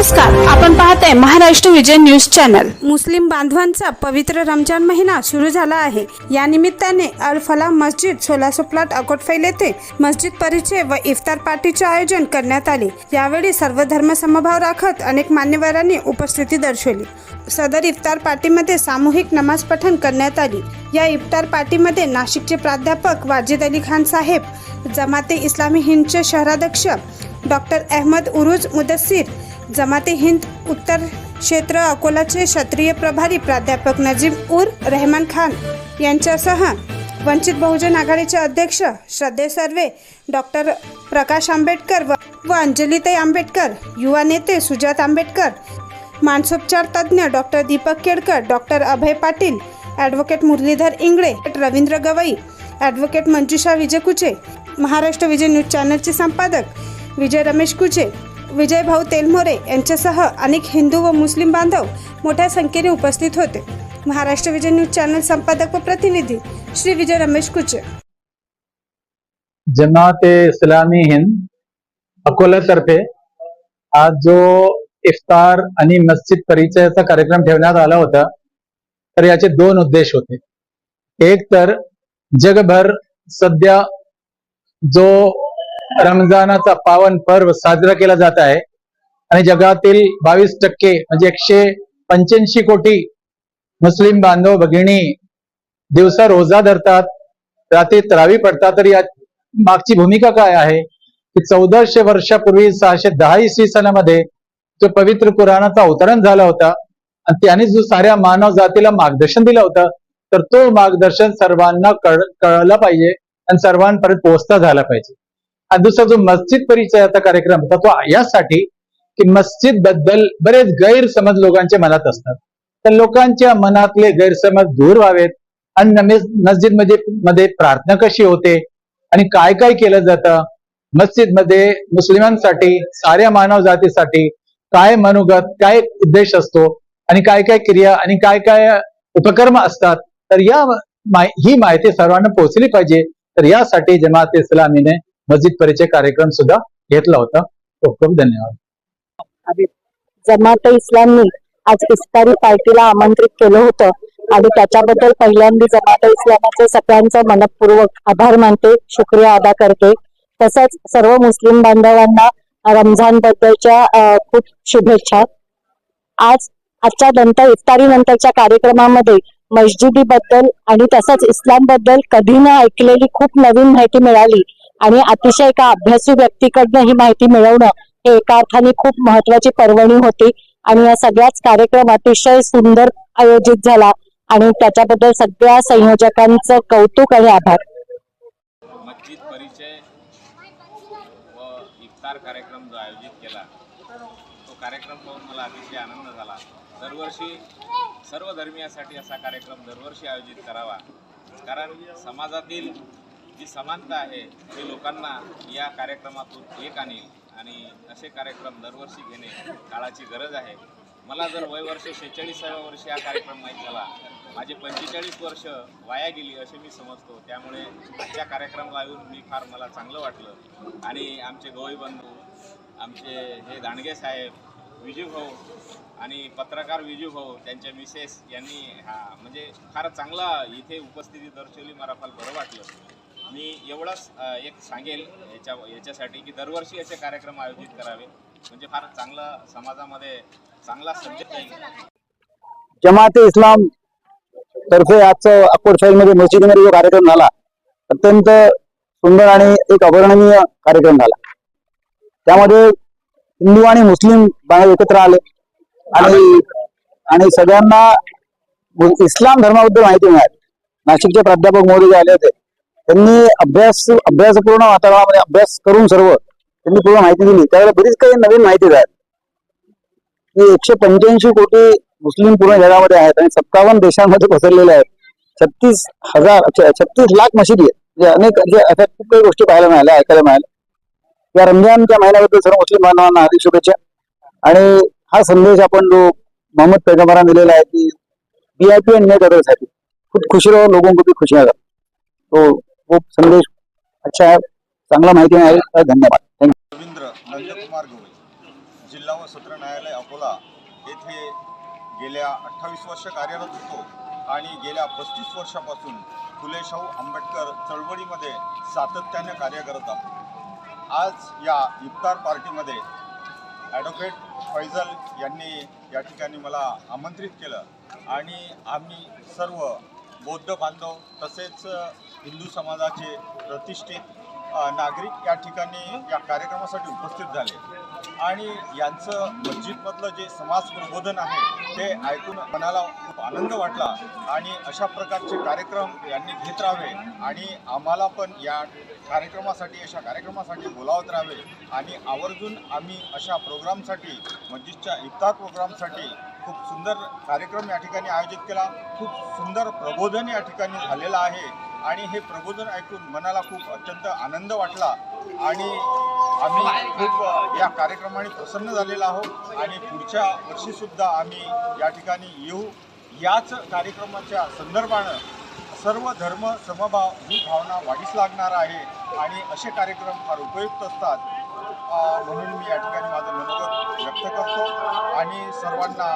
नमस्कार आपण पाहत आहे महाराष्ट्र विजय न्यूज चॅनल. मुस्लिम बांधवांचा पवित्र रमजान महिना सुरू झाला आहे. या निमित्ताने अल फलाह मस्जिद सोलासो प्लॉट अकोटफैल येथे मस्जिद परिचय व इफ्तार पार्टीचे आयोजन करण्यात आले. यावेळी सर्व धर्म समभाव राखत अनेक मान्यवरांनी उपस्थिती दर्शवली. सदर इफ्तार पार्टीमध्ये सामूहिक नमाज पठण करण्यात आली. या इफ्तार पार्टीमध्ये नाशिकचे प्राध्यापक वाजिद अली खान साहेब जमाते इस्लामी हिंदचे शहराध्यक्ष डॉक्टर अहमद उरुज मुदस्सीर जमाते हिंद उत्तर क्षेत्र अकोलाचे क्षत्रिय प्रभारी प्राध्यापक नजीब उर रहमान खान यांच्यासह वंचित बहुजन आघाडीचे अध्यक्ष श्रद्धे सर्वे डॉक्टर प्रकाश आंबेडकर व व अंजलीताई आंबेडकर युवा नेते सुजात आंबेडकर मानसोपचार तज्ज्ञ doctor Deepak Kedkar doctor Abhay Patil advocate Muralidhar Ingle Ravindra Gawai advocate Manjusha Vijay Kuche Maharashtra Vijay news चॅनलचे संपादक विजय रमेश कुचे विजय भाऊ तेलमोरे यांच्यासह अनेक हिंदू व मुस्लिम बांधव मोठ्या संख्येने उपस्थित होते. महाराष्ट्र विजय न्यूज चॅनल संपादक व प्रतिनिधी श्री विजय रमेश कुचे जमात इस्लामी हिंद अकोल्यातर्फे आज जो इफ्तार आणि मस्जिद परिचयाचा कार्यक्रम ठेवण्यात आला होता तर याचे दोन उद्देश होते. एक तर जगभर सध्या जो रमजानाचा पावन पर्व साजरा केला जात आहे. आणि जगातील बावीस टक्के म्हणजे एकशे पंच्याऐंशी कोटी मुस्लिम बांधव भगिनी दिवसा रोजा धरतात. रात्री त्रावी पडतात. तर या मागची भूमिका काय आहे? की चौदाशे वर्षापूर्वी सहाशे दहा इसवी सणामध्ये जो पवित्र कुराणाचा अवतरण झाला होता आणि त्याने जो साऱ्या मानव जातीला मार्गदर्शन दिलं होतं तर तो मार्गदर्शन सर्वांना कळ कळलं पाहिजे आणि सर्वांपर्यंत पोहोचता झाला पाहिजे. आणि दुसरा जो मस्जिद परिचयाचा कार्यक्रम होता तो यासाठी की मस्जिदबद्दल बरेच गैरसमज लोकांच्या मनात असतात. तर लोकांच्या मनातले गैरसमज दूर व्हावेत आणि मस्जिदमध्ये मध्ये प्रार्थना कशी होते आणि काय काय केलं जातं? मस्जिदमध्ये मुस्लिमांसाठी साऱ्या मानव जातीसाठी काय मनोगत काय उद्देश असतो आणि काय काय क्रिया आणि काय काय उपक्रम असतात? तर या मा- ही माहिती सर्वांना पोहोचली पाहिजे. तर यासाठी जमात इस्लामीने मस्जिद परिचय कार्यक्रम सुद्धा घेतला होता. खूप खूप धन्यवाद. जमात इस्लामनी आज इस्तारी पार्टीला आमंत्रित केलं होतं आणि त्याच्याबद्दल पहिल्यांदा जमात इस्लामाचे सगळ्यांचं मनपूर्वक आभार मानते शुक्रिया अदा करते. तसंच सर्व मुस्लिम बांधवांना रमजान बद्दलच्या खूप शुभेच्छा. आज आजच्या नंतर इफ्तारी नंतरच्या कार्यक्रमामध्ये मस्जिदी बद्दल आणि तसंच इस्लामबद्दल कधी न ऐकलेली खूप नवीन माहिती मिळाली. आणि अतिशय एका अभ्यासू व्यक्तीकडनं ही माहिती मिळवणं हे एका अर्थाने खूप महत्वाची पर्वणी होती. आणि या सगळ्याच कार्यक्रम अतिशय सुंदर आयोजित झाला. आणि त्याच्याबद्दल सगळ्या संयोजकांचं कौतुक आणि आभार. मस्जिद परिचय व इफ्तार कार्यक्रम जो आयोजित केला तो कार्यक्रम पाहून मला अतिशय आनंद झाला. दरवर्षी सर्व धर्मियासाठी असा कार्यक्रम दरवर्षी आयोजित करावा. कारण समाजातील जी समानता आहे ती लोकांना या कार्यक्रमातून एक आणेल आणि असे कार्यक्रम दरवर्षी घेणे काळाची गरज आहे. मला जर वय वर्ष शेहेचाळीसाव्या वर्षी हा कार्यक्रम माहीत झाला माझे पंचेचाळीस वर्ष वाया गेली असे मी समजतो. त्यामुळे आजच्या कार्यक्रमाला येऊन मी फार मला चांगलं वाटलं. आणि आमचे गवई बंधू आमचे हे दांडगे साहेब विजूभाऊ आणि पत्रकार विजू भाऊ त्यांच्या मिसेस यांनी हा म्हणजे फार चांगला इथे उपस्थिती दर्शवली मला फार बरं वाटलं. मी एवढाच एक सांगेल याच्या याच्यासाठी की दरवर्षी असे कार्यक्रम आयोजित करावे. म्हणजे फार चांगला समाजामध्ये चांगला संदेश जाईल जमात इस्लाम तर्फे आजचं अकोटमध्ये मस्जिदीमध्ये जो कार्यक्रम झाला अत्यंत सुंदर आणि एक अवर्णनीय कार्यक्रम झाला. त्यामध्ये हिंदू आणि मुस्लिम बांधव एकत्र आले आणि आणि सगळ्यांना इस्लाम धर्माबद्दल माहिती मिळाली. नाशिकचे प्राध्यापक मोदी जे आले होते. त्यांनी अभ्यास अभ्यासपूर्ण वातावरणामध्ये अभ्यास करून सर्व त्यांनी पूर्ण माहिती दिली. त्यावेळेला बरीच काही नवीन माहिती मिळाली. की एकशे पंच्याऐंशी कोटी मुस्लिम पूर्ण जगामध्ये आहेत आणि सत्तावन्न देशांमध्ये पसरलेले आहेत. छत्तीस हजार छत्तीस लाख मशिदी आहेत. म्हणजे अनेक म्हणजे अशा खूप काही गोष्टी पाहायला मिळाल्या ऐकायला मिळाल्या. या रमजानच्या महिन्याबद्दल सर्व मुस्लिम बांधवांना हार्दिक शुभेच्छा. आणि हा संदेश आपण जो मोहम्मद पैगंबरांना दिलेला आहे की बी आय पी एन नेटसाठी खूप खुशी रहो लोगों को भी खुशियां तो खूप संदेश अच्छा चांगला माहिती मिळाली. धन्यवाद. थँक्यू रवींद्र नंदकुमार गवई जिल्हा व सत्र न्यायालय अकोला येथे गेल्या अठ्ठावीस वर्ष कार्यरत होतो आणि गेल्या पस्तीस वर्षापासून फुले शाहू आंबेडकर चळवळीमध्ये सातत्याने कार्य करत आहोत. आज या इफ्तार पार्टीमध्ये ॲडव्होकेट फैजल यांनी या ठिकाणी मला आमंत्रित केलं आणि आम्ही सर्व बौद्ध बांधव तसेच हिंदू समाजाचे प्रतिष्ठित नागरिक या ठिकाणी या कार्यक्रमासाठी उपस्थित झाले. आणि यांचं मस्जिदमधलं जे समाज प्रबोधन आहे ते ऐकून मनाला खूप आनंद वाटला आणि अशा प्रकारचे कार्यक्रम यांनी घेत राहावे आणि आम्हाला पण या कार्यक्रमासाठी अशा कार्यक्रमासाठी बोलावत राहावे आणि आवर्जून आम्ही अशा प्रोग्रामसाठी मस्जिदच्या इफ्तार प्रोग्रामसाठी खूप सुंदर कार्यक्रम या ठिकाणी आयोजित केला. खूप सुंदर प्रबोधन या ठिकाणी झालेलं आहे. आणि हे प्रबोधन ऐकून मनाला खूप अत्यंत आनंद वाटला. आणि आम्ही खूप या कार्यक्रमाने प्रसन्न झालेलो आहोत. आणि पुढच्या वर्षीसुद्धा आम्ही या ठिकाणी येऊ. याच कार्यक्रमाच्या संदर्भानं सर्व धर्म समभाव ही भावना वाढीस लागणार आहे. आणि असे कार्यक्रम फार उपयुक्त असतात. म्हणून मी या ठिकाणी माझं मनोगत व्यक्त करतो. आणि सर्वांना